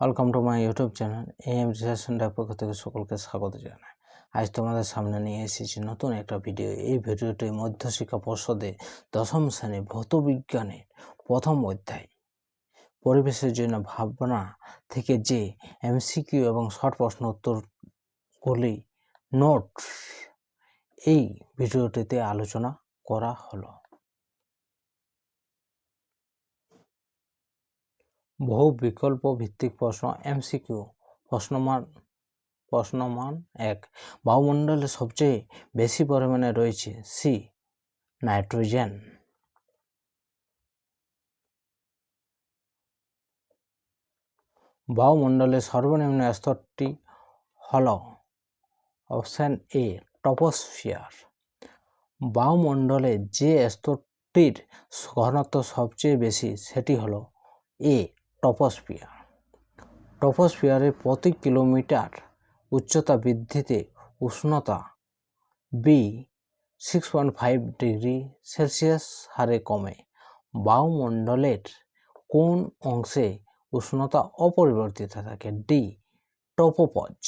Welcome to my YouTube channel M research centre পক্ষ থেকে সকলকে স্বাগত জানাই। আজ তোমাদের সামনে নিয়ে এসেছি নতুন একটা ভিডিও এই ভিডিওটি মধ্যশিক্ষা পর্ষদে দশম শ্রেণি ভৌত বিজ্ঞানের প্রথম অধ্যায়। পরিবেশের জন্য ভাবনা থেকে যে এমসিকিউ এবং শর্ট প্রশ্ন উত্তরগুলি নোট এই ভিডিওটিতে আলোচনা করা হলো। বহু বিকল্প ভিত্তিক প্রশ্ন এমসিকিউ প্রশ্নমান প্রশ্নমান এক। বায়ুমণ্ডলে সবচেয়ে বেশি পরিমাণে রয়েছে সি নাইট্রোজেন। বায়ুমণ্ডলের সর্বনিম্ন স্তরটি হল অপশান এ টপোস্ফিয়ার। বায়ুমণ্ডলে যে স্তরটির ঘনত্ব সবচেয়ে বেশি, সেটি হলো এ টপোস্ফিয়ার। টপোস্ফিয়ারে প্রতি কিলোমিটার উচ্চতা বৃদ্ধিতে উষ্ণতা B six point five degree Celsius হারে কমে। বায়ুমণ্ডলের কোন অংশে উষ্ণতা অপরিবর্তিত থাকে? D tropopause.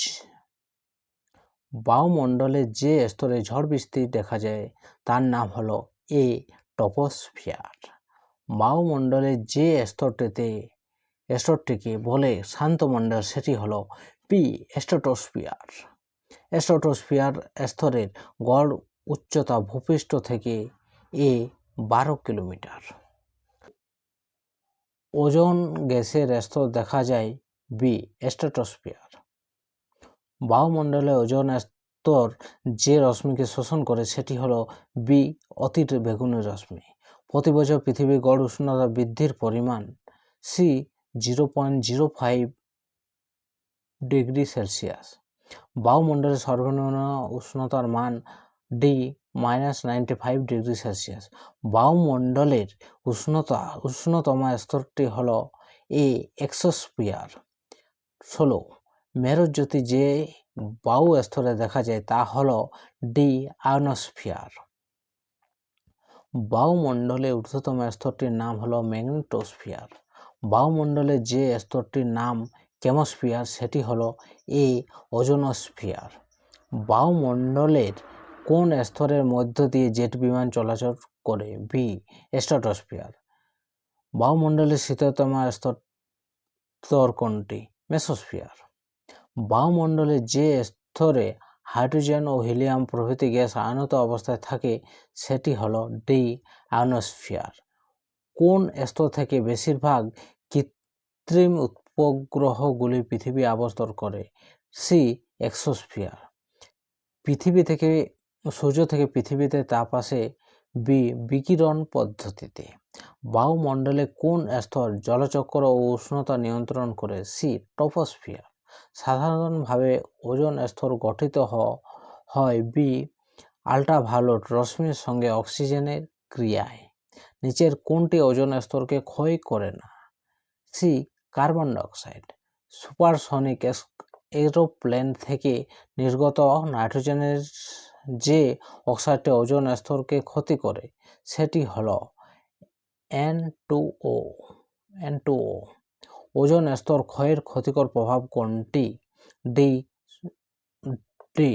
বায়ুমণ্ডলে যে স্তরে ঝড় বৃষ্টি দেখা যায়, তার নাম হলো এ টপোস্ফিয়ার। বায়ুমণ্ডলে যে স্তরটিতে স্তরটিকে বলে শান্তমণ্ডল সেটি হলো পি স্ট্রাটোস্ফিয়ার স্ট্রাটোস্ফিয়ার স্তরের গড় উচ্চতা ভূপৃষ্ঠ থেকে এ বারো কিলোমিটার। ওজন গ্যাসের স্তর দেখা যায় বি স্ট্রাটোস্ফিয়ার বায়ুমণ্ডলে ওজন স্তর যে রশ্মিকে শোষণ করে সেটি হলো বি অতির বেগুনি রশ্মি। প্রতি বছর পৃথিবীর গড় উষ্ণতা বৃদ্ধির পরিমাণ C zero point zero five degree Celsius. বায়ুমণ্ডলের সর্বনিম্ন উষ্ণতার মান D minus ninety five degree Celsius. বায়ুমণ্ডলের উষ্ণতা, উষ্ণতম স্তরটি হল এ এক্সোস্ফিয়ার। ষোলো, মেরুজ্যোতি যে বায়ু স্তরে দেখা যায় তা হল ডি আয়নোস্ফিয়ার। বায়ুমণ্ডলে ঊর্ধ্বতম স্তরটির নাম হলো ম্যাগনেটোস্ফিয়ার। বায়ুমণ্ডলে যে স্তরটির নাম কেমোস্ফিয়ার, সেটি হলো এ ওজোনোস্ফিয়ার। বায়ুমণ্ডলের কোন স্তরের মধ্য দিয়ে জেট বিমান চলাচল করে? বি স্ট্রাটোস্ফিয়ার বায়ুমণ্ডলের শীতলতম স্তর স্তর কোনটি? মেসোস্ফিয়ার। বায়ুমণ্ডলের যে স্তরে হাইড্রোজেন ও হিলিয়াম প্রভৃতি গ্যাস আয়নত অবস্থায় থাকে, সেটি হলো ডি, আয়নোস্ফিয়ার। কোন স্তর থেকে বেশিরভাগ কৃত্রিম উপগ্রহগুলি পৃথিবী আবর্তন করে। সি এক্সোস্ফিয়ার পৃথিবী থেকে, সূর্য থেকে পৃথিবীতে তাপ আসে বি বিকিরণ পদ্ধতিতে। বায়ুমণ্ডলে কোন স্তর জলচক্র ও উষ্ণতা নিয়ন্ত্রণ করে? সি টপোস্ফিয়ার সাধারণভাবে ওজন স্তর গঠিত হয় বি আল্ট্রাভায়োলেট রশ্মির সঙ্গে অক্সিজেনের ক্রিয়ায়। নিচের কোনটি ওজন স্তরকে ক্ষয় করে না? C carbon dioxide. Supersonic aeroplane থেকে নির্গত নাইট্রোজেনের যে অক্সাইডটি ওজন স্তরকে ক্ষতি করে, সেটি হল N two O. N two O ozone স্তর ক্ষয়ের ক্ষতিকর প্রভাব কোনটি? ডি ডি,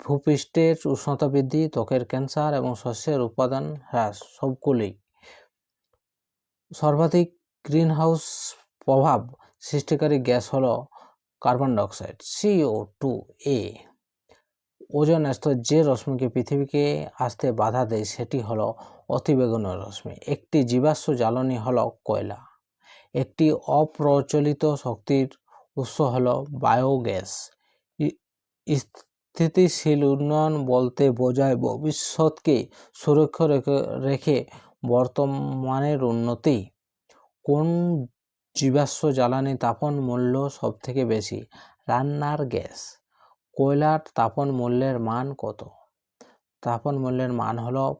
ভূপৃষ্ঠের উষ্ণতা বৃদ্ধি, ত্বকের ক্যান্সার এবং শস্যের উৎপাদন হ্রাস, সবগুলি। সর্বাধিক গ্রিনহাউস প্রভাব সৃষ্টিকারী গ্যাস হলো কার্বন ডাইঅক্সাইড সিও টু এ ওজন স্তর যে রশ্মিকে পৃথিবীকে আসতে বাধা দেয়, সেটি হলো অতিবেগুনি রশ্মি। একটি জীবাশ্ম জ্বালানি হলো কয়লা। একটি অপ্রচলিত শক্তির উৎস হলো বায়োগ্যাস। স্থিতিশীল উন্নয়ন বলতে বোঝায় ভবিষ্যৎকে সুরক্ষা রেখে রেখে বর্তমানের উন্নতি। কোন জীবাশ্ম জ্বালানি তাপন মূল্য সবথেকে বেশি? রান্নার গ্যাস। কয়লার তাপন মূল্যের মান কত? তাপন মূল্যের মান হলো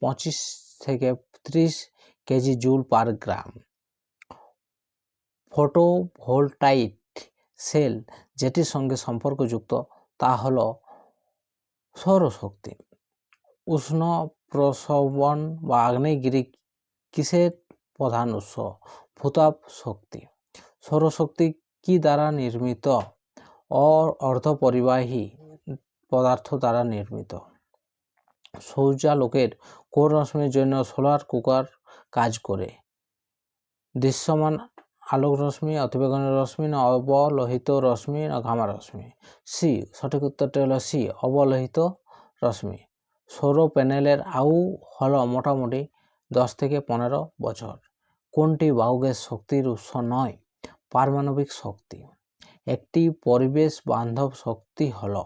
পঁচিশ থেকে ত্রিশ kg joule per gram. Photovoltaic cell যেটির সঙ্গে সম্পর্কযুক্ত, তা হল সৌরশক্তি। উষ্ণ প্রসবন বা আগ্নেয়গিরি কিসের প্রধান উৎস? ভূতাপ শক্তি। সৌরশক্তি কি দ্বারা নির্মিত? অর্ধপরিবাহী পদার্থ দ্বারা নির্মিত। সূর্যালোকের কোন রশ্মির জন্য সোলার কুকার কাজ করে। দৃশ্যমান আলোক রশ্মি, অতিবেগুনি রশ্মি, না অবলোহিত রশ্মি, না গামা রশ্মি? সি, সঠিক উত্তরটি হলো সি, অবলোহিত রশ্মি। সৌর প্যানেলের আউ হলো মোটামুটি দশ থেকে পনেরো বছর। কোনটি বায়ুগ্যাস শক্তির উৎস নয়? পারমাণবিক শক্তি। একটি পরিবেশ বান্ধব শক্তি হলো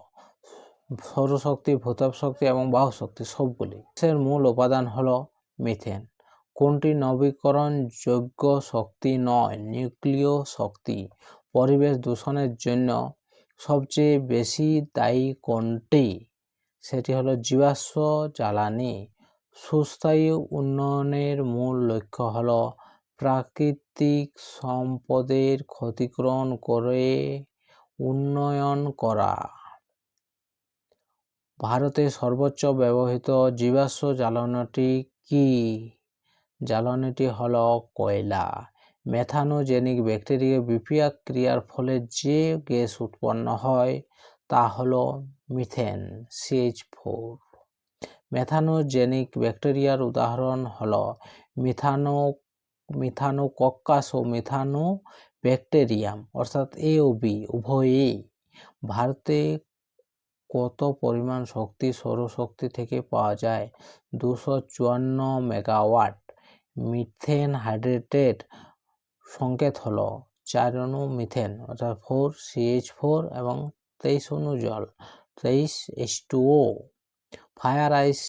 সৌরশক্তি, ভূতাপ শক্তি এবং বাহু শক্তি সবগুলি। এর মূল উপাদান হলো মিথেন। কোনটি নবীকরণযোগ্য শক্তি নয়? নিউক্লিয় শক্তি। পরিবেশ দূষণের জন্য সবচেয়ে বেশি দায়ী কোনটি? সেটি হলো জীবাশ্ম জ্বালানি। সুস্থায়ী উন্নয়নের মূল লক্ষ্য হলো প্রাকৃতিক সম্পদের ক্ষতিপূরণ করে উন্নয়ন করা। ভারতে সর্বোচ্চ ব্যবহৃত জীবাশ্ম জ্বালানিটি কি? জ্বালানিটি হল কয়লা। মেথানোজেনিক ব্যাকটেরিয়া বিক্রিয়া ক্রিয়ার ফলে যে গ্যাস উৎপন্ন হয়, তা হল মিথেন সিএইচ ফোর। মেথানোজেনিক ব্যাকটেরিয়ার উদাহরণ হল মিথানো মিথানোকক্কাস ও মিথানো ব্যাকটেরিয়াম, অর্থাৎ এ ও বি, উভয়েই ভারতে কত পরিমাণ শক্তি, সৌরশক্তি থেকে পাওয়া যায়? দুশো চুয়ান্ন মেগাওয়াট মিথেন হাইড্রেটেড সংকেত হলো চার অণু মিথেন, অর্থাৎ ফোর সিএইচ ফোর এবং তেইশ অণু জল, তেইশ H two O. Fire ice